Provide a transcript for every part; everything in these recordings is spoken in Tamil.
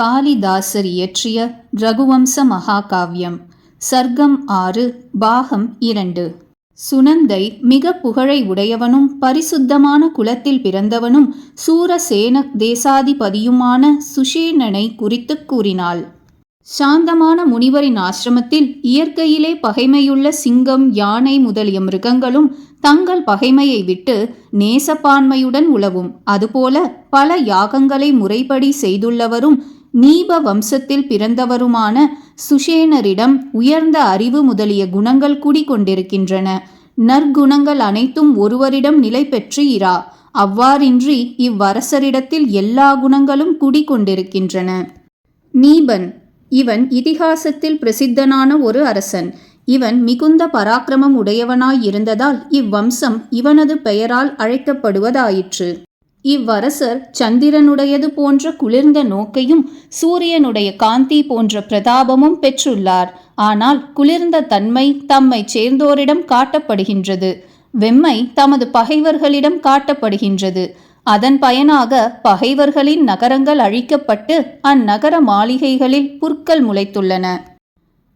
காளிதாசர் இயற்றிய ரகுவம்ச மகாகாவியம் சர்க்கம் ஆறு பாகம் இரண்டு. சுனந்தை மிக புகழை உடையவனும் பரிசுத்தமான குலத்தில் பிறந்தவனும் சூரசேன தேசாதிபதியுமான சுஷேனனை குறித்துக் கூறினாள். சாந்தமான முனிவரின் ஆசிரமத்தில் இயற்கையிலே பகைமையுள்ள சிங்கம் யானை முதலிய மிருகங்களும் தங்கள் பகைமையை விட்டு நேசப்பான்மையுடன் உழவும். அதுபோல பல யாகங்களை முறைப்படி செய்துள்ளவரும் நீப வம்சத்தில் பிறந்தவருமான சுஷேனரிடம் உயர்ந்த அறிவு முதலிய குணங்கள் குடிகொண்டிருக்கின்றன நற்குணங்கள் அனைத்தும் ஒருவரிடம் நிலை பெற்று இரா. அவ்வாறின்றி இவ்வரசரிடத்தில் எல்லா குணங்களும் குடிகொண்டிருக்கின்றன நீபன். இவன் இதிகாசத்தில் பிரசித்தனான ஒரு அரசன். இவன் மிகுந்த பராக்கிரமம் உடையவனாயிருந்ததால் இவ்வம்சம் இவனது பெயரால் அழைக்கப்படுவதாயிற்று. இவ்வரசர் சந்திரனுடையது போன்ற குளிர்ந்த நோக்கையும் சூரியனுடைய காந்தி போன்ற பிரதாபமும் பெற்றுள்ளார். ஆனால் குளிர்ந்த தன்மை தம்மை சேர்ந்தோரிடம் காட்டப்படுகின்றது. வெம்மை தமது பகைவர்களிடம் காட்டப்படுகின்றது. அதன் பயனாக பகைவர்களின் நகரங்கள் அழிக்கப்பட்டு அந்நகர மாளிகைகளில் புற்கள் முளைத்துள்ளன.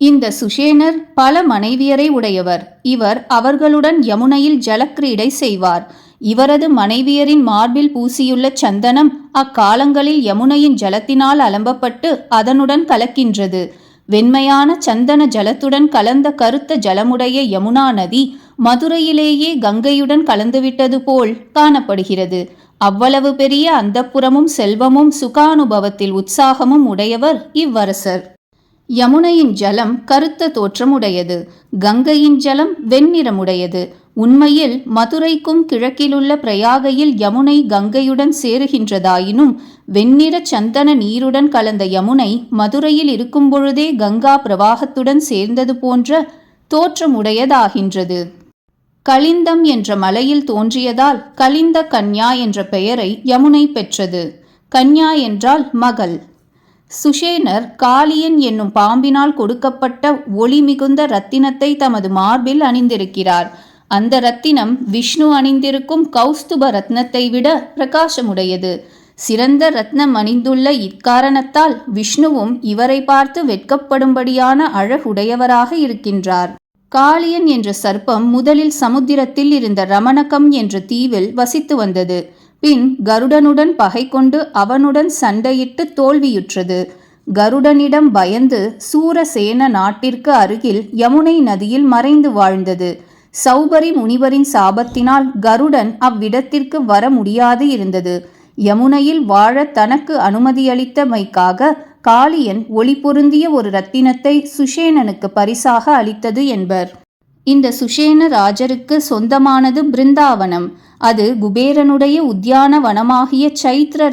இந்த சுஷேனர் பல மனைவியரை உடையவர். இவர் அவர்களுடன் யமுனையில் ஜலக்கிரீடை செய்வார். இவரது மனைவியரின் மார்பில் பூசியுள்ள சந்தனம் அக்காலங்களில் யமுனையின் ஜலத்தினால் அலம்பப்பட்டு அதனுடன் கலக்கின்றது. வெண்மையான சந்தன ஜலத்துடன் கலந்த கருத்த ஜலமுடைய யமுனா நதி மதுரையிலேயே கங்கையுடன் கலந்துவிட்டது போல் காணப்படுகிறது. அவ்வளவு பெரிய அந்தப்புறமும் செல்வமும் சுகானுபவத்தில் உற்சாகமும் உடையவர் இவ்வரசர். யமுனையின் ஜலம் கருத்த தோற்றமுடையது கங்கையின் ஜலம் வெண்ணிறமுடையது. உண்மையில் மதுரைக்கும் கிழக்கிலுள்ள பிரயாகையில் யமுனை கங்கையுடன் சேருகின்றதாயினும் வெண்ணிற சந்தன நீருடன் கலந்த யமுனை மதுரையில் இருக்கும் பொழுதே கங்கா பிரவாகத்துடன் சேர்ந்தது போன்ற தோற்றமுடையதாகின்றது. கலிந்தம் என்ற மலையில் தோன்றியதால் கலிந்த கன்யா என்ற பெயரை யமுனை பெற்றது. கன்யா என்றால் மகள். சுஷேனர் காளியன் என்னும் பாம்பினால் கொடுக்கப்பட்ட ஒளி மிகுந்த ரத்தினத்தை தமது மார்பில் அணிந்திருக்கிறார். அந்த ரத்தினம் விஷ்ணு அணிந்திருக்கும் கௌஸ்துப ரத்னத்தை விட பிரகாசமுடையது. சிறந்த ரத்னம் அணிந்துள்ள இக்காரணத்தால் விஷ்ணுவும் இவரை பார்த்து வெட்கப்படும்படியான அழகுடையவராக இருக்கின்றார். காளியன் என்ற சர்ப்பம் முதலில் சமுத்திரத்தில் இருந்த ரமணகம் என்ற தீவில் வசித்து வந்தது. பின் கருடனுடன் பகை கொண்டு அவனுடன் சண்டையிட்டு தோல்வியுற்றது. கருடனிடம் பயந்து சூரசேன நாட்டிற்கு அருகில் யமுனை நதியில் மறைந்து வாழ்ந்தது. சௌபரி முனிவரின் சாபத்தினால் கருடன் அவ்விடத்திற்கு வர முடியாது இருந்தது. யமுனையில் வாழ தனக்கு அனுமதியளித்தமைக்காக காளியன் ஒளி பொருந்திய ஒரு ரத்தினத்தை சுஷேனனுக்கு பரிசாக அளித்தது என்பர். இந்த சுஷேன ராஜருக்கு சொந்தமானது பிருந்தாவனம். அது குபேரனுடைய உத்தியான வனமாகிய சைத்திர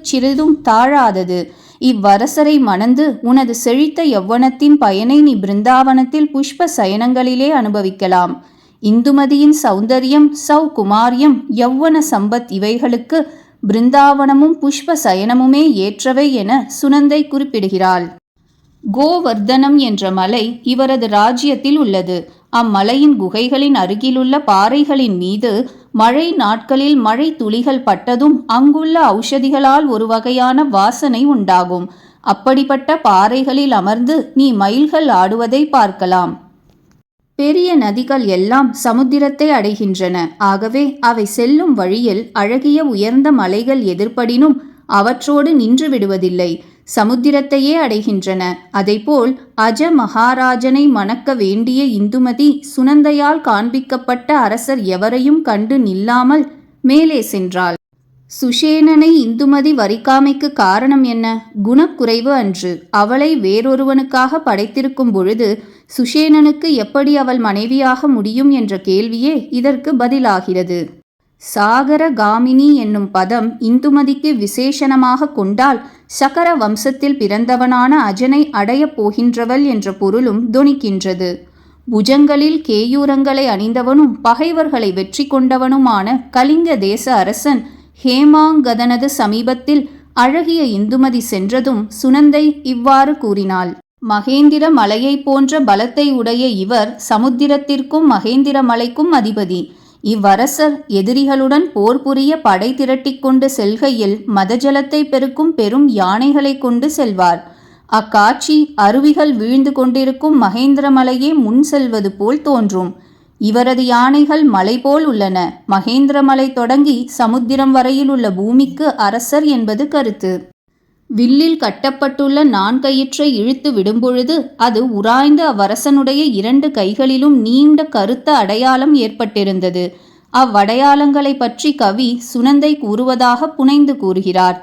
சிறிதும் தாழாதது. இவ்வரசரை மணந்து உனது செழித்த யவ்வனத்தின் பயனை நீ பிருந்தாவனத்தில் புஷ்ப சயனங்களிலே அனுபவிக்கலாம். இந்துமதியின் சௌந்தரியம் சௌகுமாரியம் யவ்வன சம்பத் இவைகளுக்கு பிருந்தாவனமும் புஷ்ப சயனமுமே ஏற்றவை என சுனந்தை குறிப்பிடுகிறாள். கோவர்தனம் என்ற மலை இவரது ராஜ்யத்தில் உள்ளது. அம்மலையின் குகைகளின் அருகிலுள்ள பாறைகளின் மீது மழை நாட்களில் மழை துளிகள் பட்டதும் அங்குள்ள ஔஷதிகளால் ஒரு வகையான வாசனை உண்டாகும். அப்படிப்பட்ட பாறைகளில் அமர்ந்து நீ மயில்கள் ஆடுவதை பார்க்கலாம். பெரிய நதிகள் எல்லாம் சமுத்திரத்தை அடைகின்றன. ஆகவே அவை செல்லும் வழியில் அழகிய உயர்ந்த மலைகள் எதிர்ப்படினும் அவற்றோடு நின்று விடுவதில்லை. சமுத்திரத்தையே அடைகின்றன. அதைபோல் அஜ மகாராஜனை மணக்க வேண்டிய இந்துமதி சுனந்தையால் காண்பிக்கப்பட்ட அரசர் எவரையும் கண்டு நில்லாமல் மேலே சென்றாள். சுஷேனனை இந்துமதி வரிக்காமைக்கு காரணம் என்ன? குணக்குறைவு அன்று. அவளை வேறொருவனுக்காக படைத்திருக்கும் பொழுது சுஷேனனுக்கு எப்படி அவள் மனைவியாக முடியும் என்ற கேள்வியே இதற்கு பதிலாகிறது. சாகர காமினி என்னும் பதம் இந்துமதிக்கு விசேஷனமாக கொண்டால் சகர வம்சத்தில் பிறந்தவனான அஜனை அடையப் போகின்றவள் என்ற பொருளும் துணிக்கின்றது. புஜங்களில் கேயூரங்களை அணிந்தவனும் பகைவர்களை வெற்றி கொண்டவனுமான கலிங்க தேச அரசன் ஹேமாங்கதனது சமீபத்தில் அழகிய இந்துமதி சென்றதும் சுனந்தை இவ்வாறு கூறினாள். மகேந்திர மலையைப் போன்ற பலத்தை உடைய இவர் சமுத்திரத்திற்கும் மகேந்திர மலைக்கும் அதிபதி. இவ்வரசர் எதிரிகளுடன் போர் புரிய படை திரட்டிக் கொண்டு செல்கையில் மதஜலத்தை பெருக்கும் பெரும் யானைகளை கொண்டு செல்வார். அக்காட்சி அருவிகள் வீழ்ந்து கொண்டிருக்கும் மகேந்திர மலையே முன் செல்வது போல் தோன்றும். இவரது யானைகள் மலை போல் உள்ளன. மகேந்திர மலை தொடங்கி சமுத்திரம் வரையில் உள்ள பூமிக்கு அரசர் என்பது கருத்து. வில்லில் கட்டப்பட்டுள்ள நான்கயிற்றை இழுத்து விடும்பொழுது அது உராய்ந்து அவ்வரசனுடைய இரண்டு கைகளிலும் நீண்ட கருத்த அடையாளம் ஏற்பட்டிருந்தது. அவ்வடையாளங்களை பற்றி கவி சுனந்தை கூறுவதாக புனைந்து கூறுகிறார்.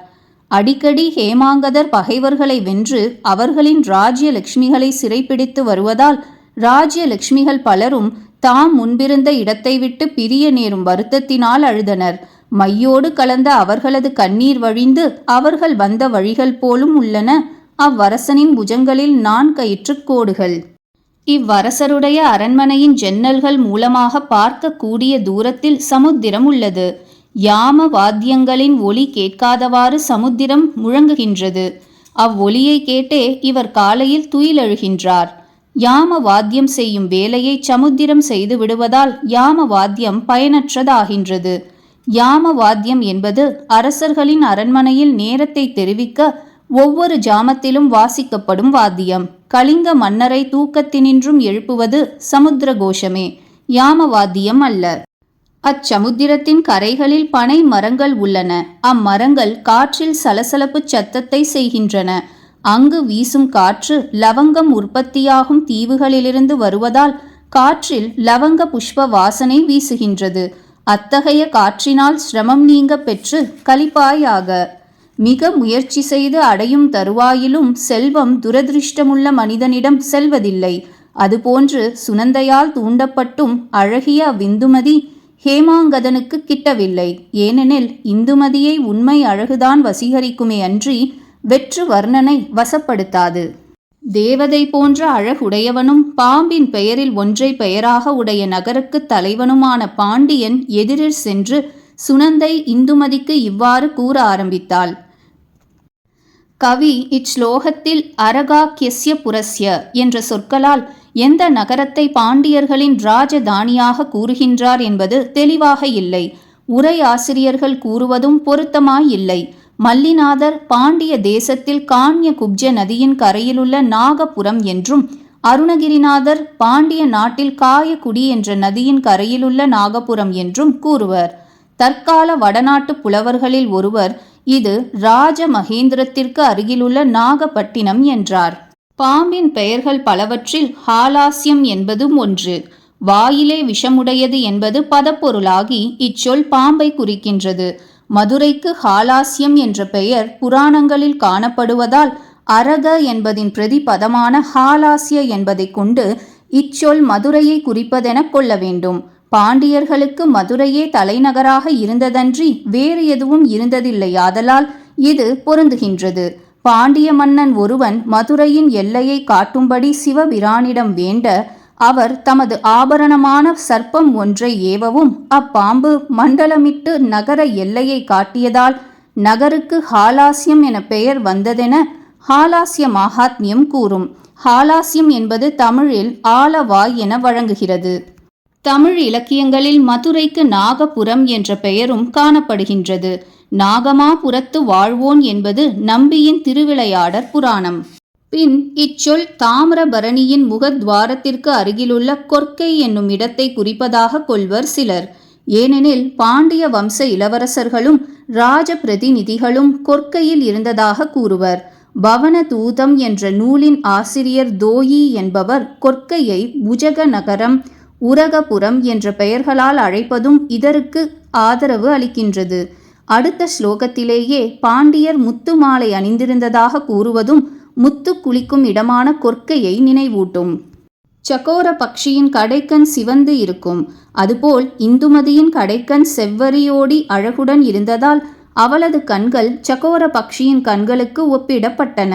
அடிக்கடி ஹேமாங்கதர் பகைவர்களை வென்று அவர்களின் ராஜ்ய லட்சுமிகளை சிறைப்பிடித்து வருவதால் ராஜ்ய லட்சுமிகள் பலரும் தாம் முன்பிருந்த இடத்தை விட்டு பிரிய நேரும் வருத்தத்தினால் அழுதனர். மையோடு கலந்த அவர்களது கண்ணீர் வழிந்து அவர்கள் வந்த வழிகள் போலும் உள்ளன. அவ்வரசனின் புஜங்களில் நான் கயிற்றுக் கோடுகள். இவ்வரசருடைய அரண்மனையின் ஜன்னல்கள் மூலமாக பார்க்கக்கூடிய தூரத்தில் சமுத்திரம் உள்ளது. யாம வாத்தியங்களின் ஒலி கேட்காதவாறு சமுத்திரம் முழங்குகின்றது. அவ்வொலியை கேட்டே இவர் காலையில் துயிலெழுகின்றார். யாம வாத்தியம் செய்யும் வேலையை சமுத்திரம் செய்து விடுவதால் யாம வாத்தியம் பயனற்றதாகின்றது. யாம வாத்தியம் என்பது அரசர்களின் அரண்மனையில் நேரத்தை தெரிவிக்க ஒவ்வொரு ஜாமத்திலும் வாசிக்கப்படும் வாத்தியம். கலிங்க மன்னரை தூக்கத்தினின்றும் எழுப்புவது சமுத்திர கோஷமே யாம வாத்தியம் அல்ல. அச்சமுத்திரத்தின் கரைகளில் பனை மரங்கள் உள்ளன. அம்மரங்கள் காற்றில் சலசலப்பு சத்தத்தை செய்கின்றன. அங்கு வீசும் காற்று லவங்கம் உற்பத்தியாகும் தீவுகளிலிருந்து வருவதால் காற்றில் லவங்க புஷ்ப வாசனை வீசுகின்றது. அத்தகைய காற்றினால் சிரமம் நீங்க பெற்று கலிப்பாயாக மிக முயற்சி செய்து அடையும் தருவாயிலும் செல்வம் துரதிருஷ்டமுள்ள மனிதனிடம் செல்வதில்லை. அதுபோன்று சுனந்தையால் தூண்டப்பட்டும் அழகிய விந்துமதி ஹேமாங்கதனுக்கு கிட்டவில்லை. ஏனெனில் இந்துமதியை உண்மை அழகுதான் வசீகரிக்குமே அன்றி வெற்று வர்ணனை வசப்படுத்தாது. தேவதை போன்ற அழகுடையவனும் பாம்பின் பெயரில் ஒன்றை பெயராக உடைய நகருக்கு தலைவனுமான பாண்டியன் எதிரில் சென்று சுனந்தை இந்துமதிக்கு இவ்வாறு கூற ஆரம்பித்தாள். கவி இச்லோகத்தில் அரகாக்கியஸ்ய புரஸ்ய என்ற சொற்களால் எந்த நகரத்தை பாண்டியர்களின் ராஜதானியாக கூறுகின்றார் என்பது தெளிவாக இல்லை. உரை ஆசிரியர்கள் கூறுவதும் பொருத்தமாயில்லை மல்லிநாதர் பாண்டிய தேசத்தில் காண்ய குப்ஜ நதியின் கரையிலுள்ள நாகபுரம் என்றும் அருணகிரிநாதர் பாண்டிய நாட்டில் காயக்குடி என்ற நதியின் கரையிலுள்ள நாகபுரம் என்றும் கூறுவர். தற்கால வடநாட்டு புலவர்களில் ஒருவர் இது ராஜ மகேந்திரத்திற்கு அருகிலுள்ள நாகப்பட்டினம் என்றார். பாம்பின் பெயர்கள் பலவற்றில் ஹாலாசியம் என்பதும் ஒன்று வாயிலே விஷமுடையது என்பது பதப்பொருளாகி இச்சொல் பாம்பை குறிக்கின்றது. மதுரைக்கு ஹாலாசியம் என்ற பெயர் புராணங்களில் காணப்படுவதால் அரக என்பதின் பிரதிபதமான ஹாலாசிய என்பதை கொண்டு இச்சொல் மதுரையை குறிப்பதென கொள்ள வேண்டும். பாண்டியர்களுக்கு மதுரையே தலைநகராக இருந்ததன்றி வேறு எதுவும் இருந்ததில்லையாதலால் இது பொருந்துகின்றது. பாண்டிய மன்னன் ஒருவன் மதுரையின் எல்லையை காட்டும்படி சிவபிரானிடம் வேண்ட அவர் தமது ஆபரணமான சர்ப்பம் ஒன்றை ஏவவும் அப்பாம்பு மண்டலமிட்டு நகர எல்லையை காட்டியதால் நகருக்கு ஹாலாசியம் என பெயர் வந்ததென ஹாலாசிய மகாத்மியம் கூறும். ஹாலாசியம் என்பது தமிழில் ஆலவாய் என வழங்குகிறது. தமிழ் இலக்கியங்களில் மதுரைக்கு நாகபுரம் என்ற பெயரும் காணப்படுகின்றது. நாகமாபுரத்து வாழ்வோன் என்பது நம்பியின் திருவிளையாடற் புராணம். பின் இச்சொல் தாமிரபரணியின் முகத்வாரத்திற்கு அருகிலுள்ள கொர்க்கை என்னும் இடத்தை குறிப்பதாக கொள்வர் சிலர். ஏனெனில் பாண்டிய வம்ச இளவரசர்களும் ராஜ பிரதிநிதிகளும் கொர்க்கையில் இருந்ததாக கூறுவர். பவன தூதம் என்ற நூலின் ஆசிரியர் தோயி என்பவர் கொர்க்கையை புஜக நகரம் உரகபுரம் என்ற பெயர்களால் அழைப்பதும் இதற்கு ஆதரவு அளிக்கின்றது. அடுத்த ஸ்லோகத்திலேயே பாண்டியர் முத்துமாலை அணிந்திருந்ததாக கூறுவதும் முத்து குளிக்கும் இடமான கொற்கையை நினைவூட்டும். சகோர பக்ஷியின் கடைக்கண் சிவந்து இருக்கும். அதுபோல் இந்துமதியின் கடைக்கண் செவ்வரியோடி அழகுடன் இருந்ததால் அவளது கண்கள் சகோர பக்ஷியின் கண்களுக்கு ஒப்பிடப்பட்டன.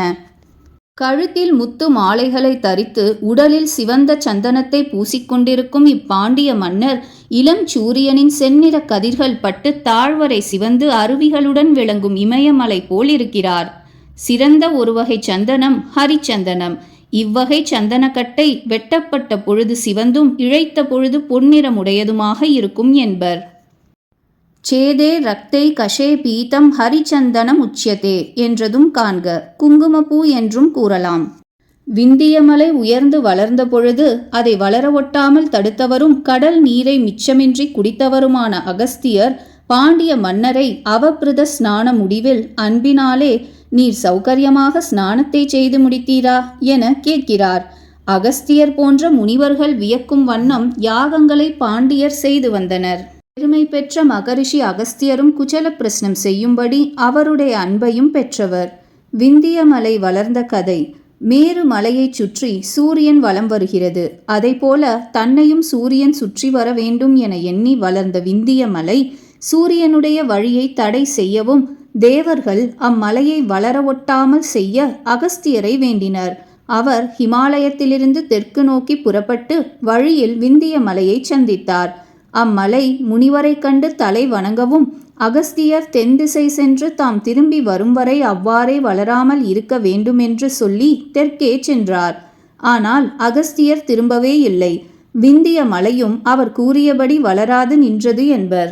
கழுத்தில் முத்து மாலைகளை தரித்து உடலில் சிவந்த சந்தனத்தை பூசிக்கொண்டிருக்கும் இப்பாண்டிய மன்னர் இளம் சூரியனின் செந்நிற கதிர்கள் பட்டு தாழ்வரை சிவந்து அருவிகளுடன் விளங்கும் இமயமலை போல் இருக்கிறார். சிறந்த ஒரு வகை சந்தனம் ஹரிச்சந்தனம். இவ்வகை சந்தனக்கட்டை வெட்டப்பட்ட பொழுது சிவந்தும் இழைத்த பொழுது பொன்னிறமுடையதுமாக இருக்கும் என்பர். சேதே ரக்தை கஷே பீதம் ஹரிச்சந்தனம் உச்சியதே என்றதும் காண்க. குங்குமப்பூ என்றும் கூறலாம். விந்தியமலை உயர்ந்து வளர்ந்த பொழுது அதை வளர ஒட்டாமல் தடுத்தவரும் கடல் நீரை மிச்சமின்றி குடித்தவருமான அகஸ்தியர் பாண்டிய மன்னரை அவபிரத ஸ்நான முடிவில் அன்பினாலே நீர் சௌகரியமாக ஸ்நானத்தை செய்து முடித்தீரா என கேட்கிறார். அகஸ்தியர் போன்ற முனிவர்கள் வியக்கும் வண்ணம் யாகங்களை பாண்டியர் செய்து வந்தனர். பெருமை பெற்ற மகரிஷி அகஸ்தியரும் குச்சல பிரசனம் செய்யும்படி அவருடைய அன்பையும் பெற்றவர். விந்தியமலை வளர்ந்த கதை. மேரு மலையைச் சுற்றி சூரியன் வலம் வருகிறது. அதைப்போல தன்னையும் சூரியன் சுற்றி வர வேண்டும் என எண்ணி வளர்ந்த விந்திய மலை சூரியனுடைய வழியை தடை செய்யவும் தேவர்கள் அம்மலையை வளர ஒட்டாமல் செய்ய அகஸ்தியரை வேண்டினர். அவர் ஹிமாலயத்திலிருந்து தெற்கு நோக்கி புறப்பட்டு வழியில் விந்திய மலையை சந்தித்தார். அம்மலை முனிவரை கண்டு தலை வணங்கவும் அகஸ்தியர் தென் திசை சென்று தாம் திரும்பி வரும் வரை அவ்வாறே வளராமல் இருக்க வேண்டுமென்று சொல்லி தெற்கே சென்றார். ஆனால் அகஸ்தியர் திரும்பவே இல்லை. விந்திய மலையும் அவர் கூறியபடி வளராது நின்றது என்பர்.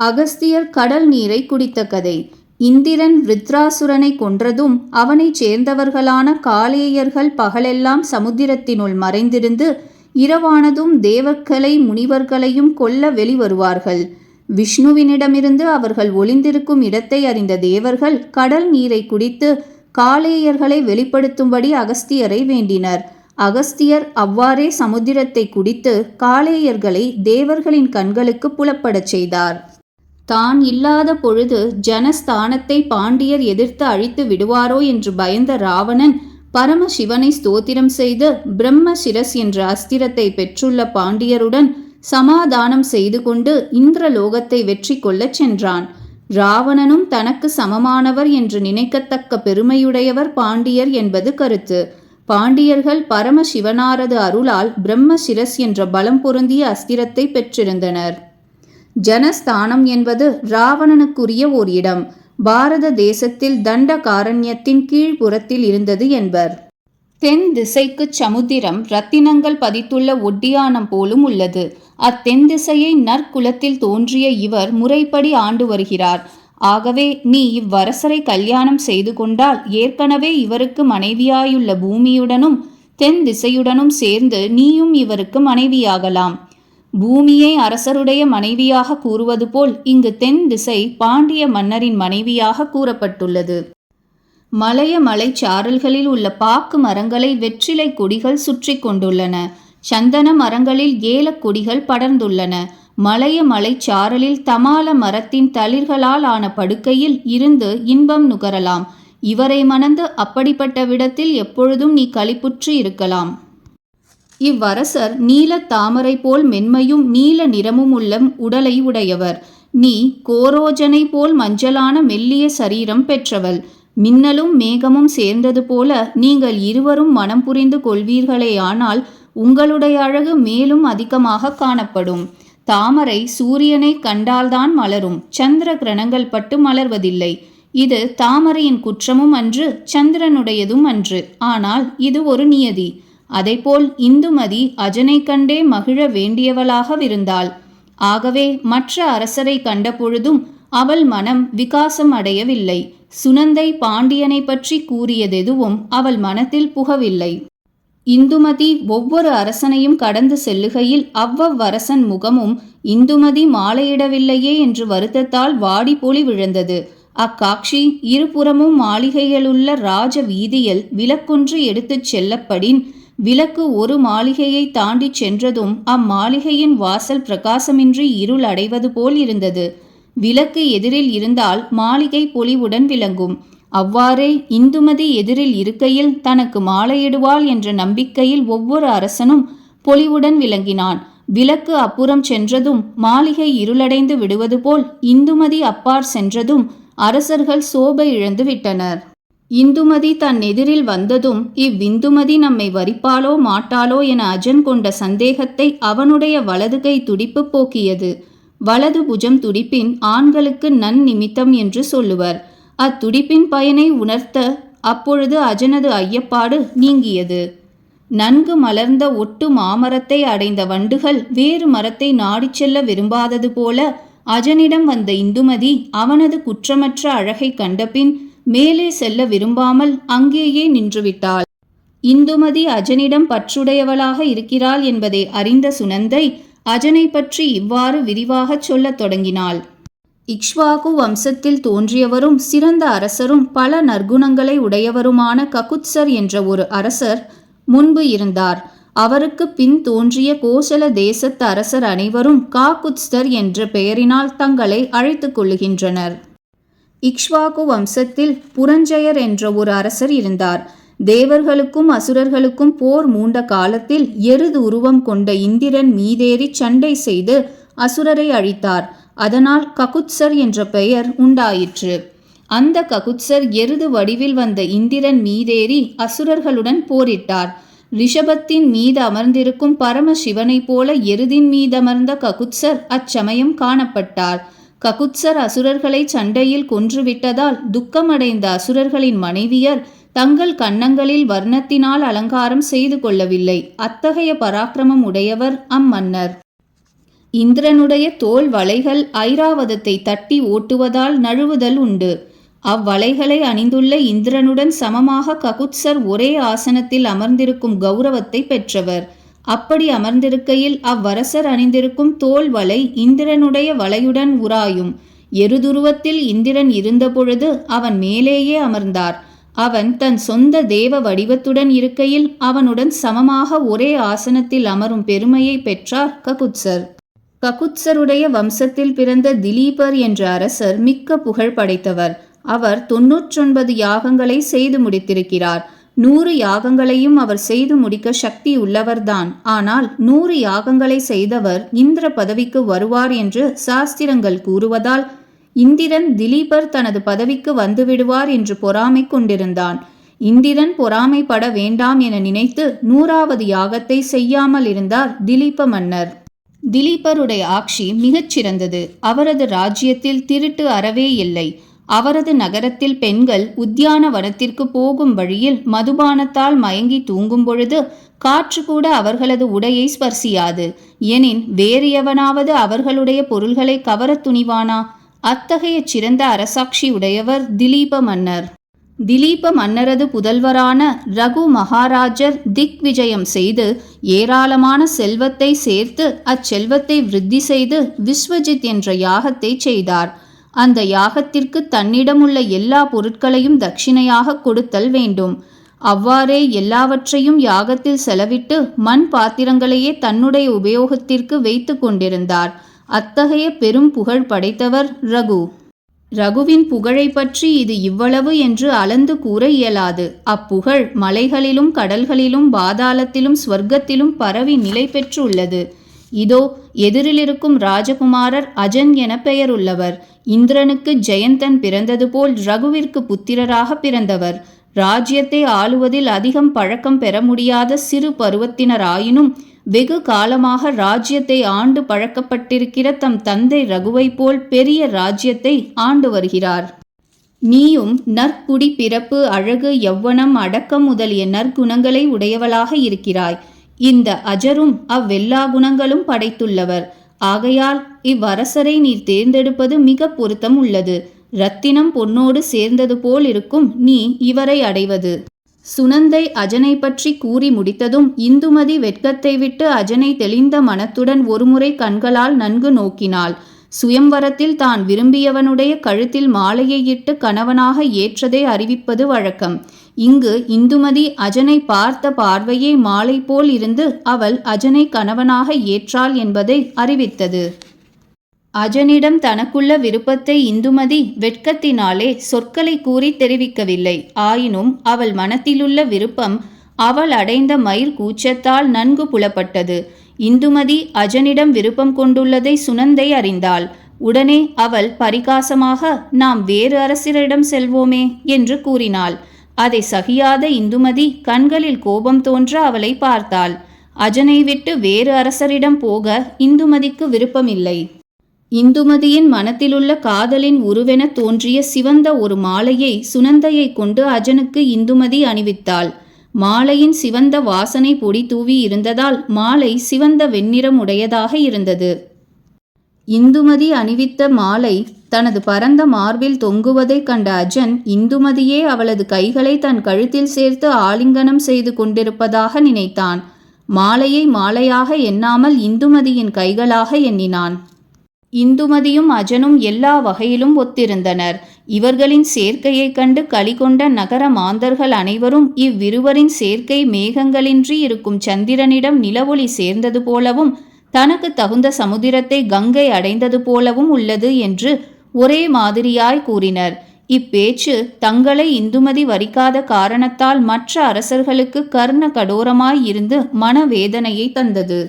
அகஸ்தியர் கடல் நீரை குடித்த கதை. இந்திரன் விருத்ராசுரனை கொன்றதும் அவனைச் சேர்ந்தவர்களான காலேயர்கள் பகலெல்லாம் சமுத்திரத்தினுள் மறைந்திருந்து இரவானதும் தேவர்களை முனிவர்களையும் கொல்ல வெளிவருவார்கள். விஷ்ணுவினிடமிருந்து அவர்கள் ஒளிந்திருக்கும் இடத்தை அறிந்த தேவர்கள் கடல் நீரை குடித்து காலேயர்களை வெளிப்படுத்தும்படி அகஸ்தியரை வேண்டினர். அகஸ்தியர் அவ்வாறே சமுத்திரத்தை குடித்து காலேயர்களை தேவர்களின் கண்களுக்கு புலப்படச் செய்தார். தான் இல்லாத பொழுது ஜனஸ்தானத்தை பாண்டியர் எதிர்த்து அழித்து விடுவாரோ என்று பயந்த ராவணன் பரமசிவனை ஸ்தோத்திரம் செய்து பிரம்ம சிரஸ் என்ற அஸ்திரத்தை பெற்றுள்ள பாண்டியருடன் சமாதானம் செய்து கொண்டு இந்திரலோகத்தை வெற்றி கொள்ளச் சென்றான். ராவணனும் தனக்கு சமமானவர் என்று நினைக்கத்தக்க பெருமையுடையவர் பாண்டியர் என்பது கருத்து. பாண்டியர்கள் பரமசிவனாரது அருளால் பிரம்ம சிரஸ் என்ற பலம் பொருந்திய அஸ்திரத்தை பெற்றிருந்தனர். ஜனஸ்தானம் என்பது ராவணனுக்குரிய ஓர் இடம். பாரத தேசத்தில் தண்டகாரண்யத்தின் கீழ்ப்புறத்தில் இருந்தது என்பர். தென் திசைக்கு சமுத்திரம் ரத்தினங்கள் பதித்துள்ள ஒட்டியானம் போலும் உள்ளது. அத்தென் திசையை நற்குலத்தில் தோன்றிய இவர் முறைப்படி ஆண்டு வருகிறார். ஆகவே நீ இவ்வரசரை கல்யாணம் செய்து கொண்டால் ஏற்கனவே இவருக்கு மனைவியாயுள்ள பூமியுடனும் தென் திசையுடனும் சேர்ந்து நீயும் இவருக்கு மனைவியாகலாம். பூமியை அரசருடைய மனைவியாக கூறுவது போல் இங்கு தென் திசை பாண்டிய மன்னரின் மனைவியாக கூறப்பட்டுள்ளது. மலைய மலைச்சாரல்களில் உள்ள பாக்கு மரங்களை வெற்றிலை கொடிகள் சுற்றி கொண்டுள்ளன. சந்தன மரங்களில் ஏலக் கொடிகள் படர்ந்துள்ளன. மலைய மலைச்சாரலில் தமால மரத்தின் தளிர்களால் ஆன படுக்கையில் இருந்து இன்பம் நுகரலாம். இவரை மணந்து அப்படிப்பட்ட விடத்தில் எப்பொழுதும் நீ களிப்புற்று இருக்கலாம். இவ்வரசர் நீல தாமரை போல் மென்மையும் நீல நிறமும் உள்ள உடலை உடையவர். நீ கோரோஜனை போல் மஞ்சளான மெல்லிய சரீரம் பெற்றவள். மின்னலும் மேகமும் சேர்ந்தது போல நீங்கள் இருவரும் மனம் புரிந்து கொள்வீர்களேயானால் உங்களுடைய அழகு மேலும் அதிகமாக காணப்படும். தாமரை சூரியனை கண்டால்தான் மலரும். சந்திர கிரணங்கள் பட்டு மலர்வதில்லை. இது தாமரையின் குற்றமும் அன்று சந்திரனுடையதும் அன்று. ஆனால் இது ஒரு நியதி. அதைப்போல் இந்துமதி அஜனை கண்டே மகிழ வேண்டியவளாகவிருந்தாள். ஆகவே மற்ற அரசரை கண்டபொழுதும் அவள் மனம் விகாசம் அடையவில்லை. சுனந்தை பாண்டியனை பற்றி கூறியதெதுவும் அவள் மனத்தில் புகவில்லை. இந்துமதி ஒவ்வொரு அரசனையும் கடந்து செல்லுகையில் அவ்வவ்வரசன் முகமும் இந்துமதி மாலையிடவில்லையே என்று வருத்தத்தால் வாடி போலி விழுந்தது. அக்காட்சி இருபுறமும் மாளிகைகளுள்ள ராஜ வீதியில் விலக்கொன்று எடுத்துச் செல்லப்படின் விளக்கு ஒரு மாளிகையை தாண்டிச் சென்றதும் அம்மாளிகையின் வாசல் பிரகாசமின்றி இருள் அடைவது போல் இருந்தது. விளக்கு எதிரில் இருந்தால் மாளிகை பொலிவுடன் விளங்கும். அவ்வாறே இந்துமதி எதிரில் இருக்கையில் தனக்கு மாலையிடுவாள் என்ற நம்பிக்கையில் ஒவ்வொரு அரசனும் பொலிவுடன் விளங்கினான். விளக்கு அப்புறம் சென்றதும் மாளிகை இருளடைந்து விடுவது போல் இந்துமதி அப்பார் சென்றதும் அரசர்கள் சோபை இழந்து விட்டனர். இந்துமதி தன் எதிரில் வந்ததும் இவ்விந்துமதி நம்மை வரிப்பாளோ மாட்டாளோ என அஜன் கொண்ட சந்தேகத்தை அவனுடைய வலது கை துடிப்பு போக்கியது. வலது புஜம் துடிப்பின் ஆண்களுக்கு நன் நிமித்தம் என்று சொல்லுவர். அத்துடிப்பின் பயனை உணர்த்த அப்பொழுது அஜனது ஐயப்பாடு நீங்கியது. நன்கு மலர்ந்த ஒட்டு மாமரத்தை அடைந்த வண்டுகள் வேறு மரத்தை நாடிச் செல்ல விரும்பாதது போல அஜனிடம் வந்த இந்துமதி அவனது குற்றமற்ற அழகை கண்டபின் மேலே செல்ல விரும்பாமல் அங்கேயே நின்றுவிட்டாள். இந்துமதி அஜனிடம் பற்றுடையவளாக இருக்கிறாள் என்பதை அறிந்த சுனந்தை அஜனை பற்றி இவ்வாறு விரிவாகச் சொல்லத் தொடங்கினாள். இக்ஷ்வாகு வம்சத்தில் தோன்றியவரும் சிறந்த அரசரும் பல நற்குணங்களை உடையவருமான ககுத்சர் என்ற ஒரு அரசர் முன்பு இருந்தார். அவருக்கு பின் தோன்றிய கோசல தேசத்து அரசர் அனைவரும் காகுத்ஸ்தர் என்ற பெயரினால் தங்களை அழைத்துக் கொள்ளுகின்றனர். இக்ஷ்வாகு வம்சத்தில் புரஞ்சயர் என்ற ஒரு அரசர் இருந்தார். தேவர்களுக்கும் அசுரர்களுக்கும் போர் மூண்ட காலத்தில் எருது உருவம் கொண்ட இந்திரன் மீதேறி சண்டை செய்து அசுரரை அழித்தார். அதனால் ககுத்சர் என்ற பெயர் உண்டாயிற்று. அந்த ககுத்சர் எருது வடிவில் வந்த இந்திரன் மீதேறி அசுரர்களுடன் போரிட்டார். ரிஷபத்தின் மீது அமர்ந்திருக்கும் பரம சிவனைப் போல எருதின் மீதமர்ந்த ககுத்சர் அச்சமயம் காணப்பட்டார். ககுத்சர் அசுரர்களை சண்டையில் கொன்றுவிட்டதால் துக்கமடைந்த அசுரர்களின் மனைவியர் தங்கள் கன்னங்களில் வர்ணத்தினால் அலங்காரம் செய்து கொள்ளவில்லை. அத்தகைய பராக்கிரமம் உடையவர் அம்மன்னர். இந்திரனுடைய தோல் வளைகள் ஐராவதத்தை தட்டி ஓட்டுவதால் நழுவுதல் உண்டு. அவ்வளைகளை அணிந்துள்ள இந்திரனுடன் சமமாக ககுத்சர் ஒரே ஆசனத்தில் அமர்ந்திருக்கும் கௌரவத்தை பெற்றவர். அப்படி அமர்ந்திருக்கையில் அவ்வரசர் அணிந்திருக்கும் தோல் வலை இந்திரனுடைய வலையுடன் உராயும். எருதுருவத்தில் இந்திரன் இருந்தபொழுது அவன் மேலேயே அமர்ந்தார். அவன் தன் சொந்த தேவ வடிவத்துடன் இருக்கையில் அவனுடன் சமமாக ஒரே ஆசனத்தில் அமரும் பெருமையை பெற்றார் ககுத்சர். ககுத்சருடைய வம்சத்தில் பிறந்த திலீபர் என்ற அரசர் மிக்க புகழ் படைத்தவர். அவர் தொன்னூற்றொன்பது யாகங்களை செய்து முடித்திருக்கிறார். நூறு யாகங்களையும் அவர் செய்து முடிக்க சக்தி உள்ளவர்தான். ஆனால் நூறு யாகங்களை செய்தவர் இந்திர பதவிக்கு வருவார் என்று சாஸ்திரங்கள் கூறுவதால் இந்திரன் திலீபர் தனது பதவிக்கு வந்துவிடுவார் என்று பொறாமை கொண்டிருந்தான். இந்திரன் பொறாமைப்பட வேண்டாம் என நினைத்து நூறாவது யாகத்தை செய்யாமல் இருந்தார் திலீப மன்னர். திலீபருடைய ஆட்சி மிகச் சிறந்தது அவரது ராஜ்யத்தில் திருட்டு அறவே இல்லை. அவரது நகரத்தில் பெண்கள் உத்தியான வனத்திற்கு போகும் வழியில் மதுபானத்தால் மயங்கி தூங்கும் பொழுது காற்று கூட அவர்களது உடையை ஸ்பர்சியாது. எனின் வேறு எவனாவது அவர்களுடைய பொருள்களை கவர துணிவானா? அத்தகைய சிறந்த அரசாட்சி உடையவர் திலீப மன்னர். திலீப மன்னரது புதல்வரான ரகு மகாராஜர் திக் விஜயம் செய்து ஏராளமான செல்வத்தை சேர்த்து அச்செல்வத்தை விருத்தி செய்து விஸ்வஜித் என்ற யாகத்தை செய்தார். அந்த யாகத்திற்கு தன்னிடமுள்ள எல்லா பொருட்களையும் தட்சிணையாக கொடுத்தல் வேண்டும். அவ்வாறே எல்லாவற்றையும் யாகத்தில் செலவிட்டு மண் பாத்திரங்களையே தன்னுடைய உபயோகத்திற்கு வைத்து கொண்டிருந்தார். அத்தகைய பெரும் புகழ் படைத்தவர் ரகு. ரகுவின் புகழை பற்றி இது இவ்வளவு என்று அளந்து கூற இயலாது. அப்புகழ் மலைகளிலும் கடல்களிலும் பாதாளத்திலும் ஸ்வர்க்கத்திலும் பரவி நிலை பெற்றுள்ளது இதோ எதிரிலிருக்கும் ராஜகுமாரர் அஜன் என பெயருள்ளவர். இந்திரனுக்கு ஜெயந்தன் பிறந்தது போல் ரகுவிற்கு புத்திரராக பிறந்தவர். ராஜ்யத்தை ஆளுவதில் அதிகம் பழக்கம் பெற முடியாத சிறு பருவத்தினராயினும் வெகு காலமாக ராஜ்யத்தை ஆண்டு பழக்கப்பட்டிருக்கிற தம் தந்தை ரகுவை போல் பெரிய ராஜ்யத்தை ஆண்டு வருகிறார். நீயும் நற்குடி பிறப்பு அழகு யவ்வனம் அடக்கம் முதலிய நற்குணங்களை உடையவளாக இருக்கிறாய். இந்த அஜரும் அவ்வெல்லா குணங்களும் படைத்துள்ளவர். ஆகையால் இவ்வரசரை நீர் தேர்ந்தெடுப்பது மிக பொருத்தம் உள்ளது. ரத்தினம் பொன்னோடு சேர்ந்தது போல் இருக்கும் நீ இவரை அடைவது. சுனந்தை அஜனை பற்றி கூறி முடித்ததும் இந்துமதி வெட்கத்தை விட்டு அஜனை தெளிந்த மனத்துடன் ஒருமுறை கண்களால் நன்கு நோக்கினாள். சுயம்வரத்தில் தான் விரும்பியவனுடைய கழுத்தில் மாலையை இட்டு கணவனாக ஏற்றதை அறிவிப்பது வழக்கம். இங்கு இந்துமதி அஜனை பார்த்த பார்வையே மாலை போல் இருந்து அவள் அஜனை கணவனாக ஏற்றாள் என்பதை அறிவித்தது. அஜனிடம் தனக்குள்ள விருப்பத்தை இந்துமதி வெட்கத்தினாலே சொற்களை கூறி தெரிவிக்கவில்லை. ஆயினும் அவள் மனத்திலுள்ள விருப்பம் அவள் அடைந்த மயிர் கூச்சத்தால் நன்கு புலப்பட்டது. இந்துமதி அஜனிடம் விருப்பம் கொண்டுள்ளதை சுனந்தை அறிந்தாள். உடனே அவள் பரிகாசமாக நாம் வேறு அரசரிடம் செல்வோமே என்று கூறினாள். அதை சகியாத இந்துமதி கண்களில் கோபம் தோன்ற அவளை பார்த்தாள். அஜனை விட்டு வேறு அரசரிடம் போக இந்துமதிக்கு விருப்பமில்லை. இந்துமதியின் மனத்திலுள்ள காதலின் உருவென தோன்றிய சிவந்த ஒரு மாலையை சுனந்தையை கொண்டு அஜனுக்கு இந்துமதி அணிவித்தாள். மாலையின் சிவந்த வாசனை பொடி தூவி இருந்ததால் மாலை சிவந்த வெண்ணிறம் உடையதாக இருந்தது. இந்துமதி அணிவித்த மாலை தனது பரந்த மார்பில் தொங்குவதைக் கண்ட அஜன் இந்துமதியே அவளது கைகளை தன் கழுத்தில் சேர்த்து ஆலிங்கனம் செய்து கொண்டிருப்பதாக நினைத்தான். மாலையை மாலையாக எண்ணாமல் இந்துமதியின் கைகளாக எண்ணினான். இந்துமதியும் அஜனும் எல்லா வகையிலும் ஒத்திருந்தனர். இவர்களின் சேர்க்கையைக் கண்டு களிகொண்ட நகர மாந்தர்கள் அனைவரும் இவ்விருவரின் சேர்க்கை மேகங்களின்றி இருக்கும் சந்திரனிடம் நிலவொளி சேர்ந்தது போலவும் தனக்கு தகுந்த சமுதிரத்தை கங்கை அடைந்தது போலவும் உள்ளது என்று ஒரே மாதிரியாய் கூறினர். இப்பேச்சு தங்களை இந்துமதி வரிக்காத காரணத்தால் மற்ற அரசர்களுக்கு கர்ண கடோரமாய் இருந்து மனவேதனையை தந்தது.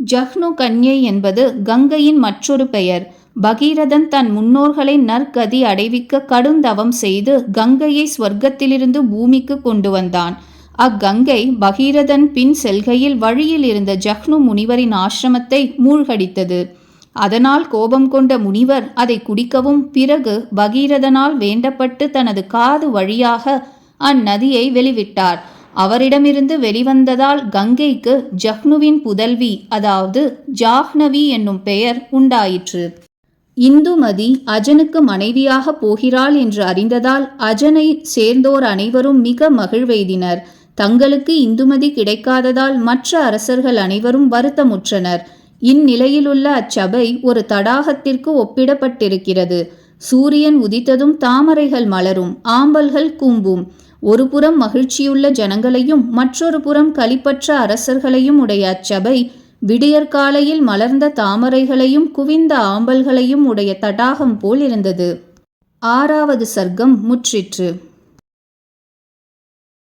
ஜஹ்னு கன்யை என்பது கங்கையின் மற்றொரு பெயர். பகீரதன் தன் முன்னோர்களை நற்கதி அடைவிக்க கடுந்தவம் செய்து கங்கையை ஸ்வர்க்கத்திலிருந்து பூமிக்கு கொண்டு வந்தான். அக்கங்கை பகீரதன் பின் செல்கையில் வழியில் இருந்த ஜஹ்னு முனிவரின் ஆசிரமத்தை மூழ்கடித்தது. அதனால் கோபம் கொண்ட முனிவர் அதை குடிக்கவும் பிறகு பகீரதனால் வேண்டப்பட்டு தனது காது வழியாக அந்நதியை வெளிவிட்டார். அவரிடமிருந்து வெளிவந்ததால் கங்கைக்கு ஜஹ்னுவின் புதல்வி அதாவது ஜாஹ்னவி என்னும் பெயர் உண்டாயிற்று. இந்துமதி அஜனுக்கு மனைவியாக போகிறாள் என்று அறிந்ததால் அஜனை சேர்ந்தோர் அனைவரும் மிக மகிழ்வெய்தினர். தங்களுக்கு இந்துமதி கிடைக்காததால் மற்ற அரசர்கள் அனைவரும் வருத்தமுற்றனர். இந்நிலையிலுள்ள அச்சபை ஒரு தடாகத்திற்கு ஒப்பிடப்பட்டிருக்கிறது. சூரியன் உதித்ததும் தாமரைகள் மலரும் ஆம்பல்கள் கூம்பும். ஒரு புறம் மகிழ்ச்சியுள்ள ஜனங்களையும் மற்றொரு புறம் களிப்பற்ற அரசர்களையும் உடைய அச்சபை விடியற்காலையில் மலர்ந்த தாமரைகளையும் குவிந்த ஆம்பல்களையும் உடைய தடாகம் போல் இருந்தது. ஆறாவது சர்க்கம் முற்றிற்று.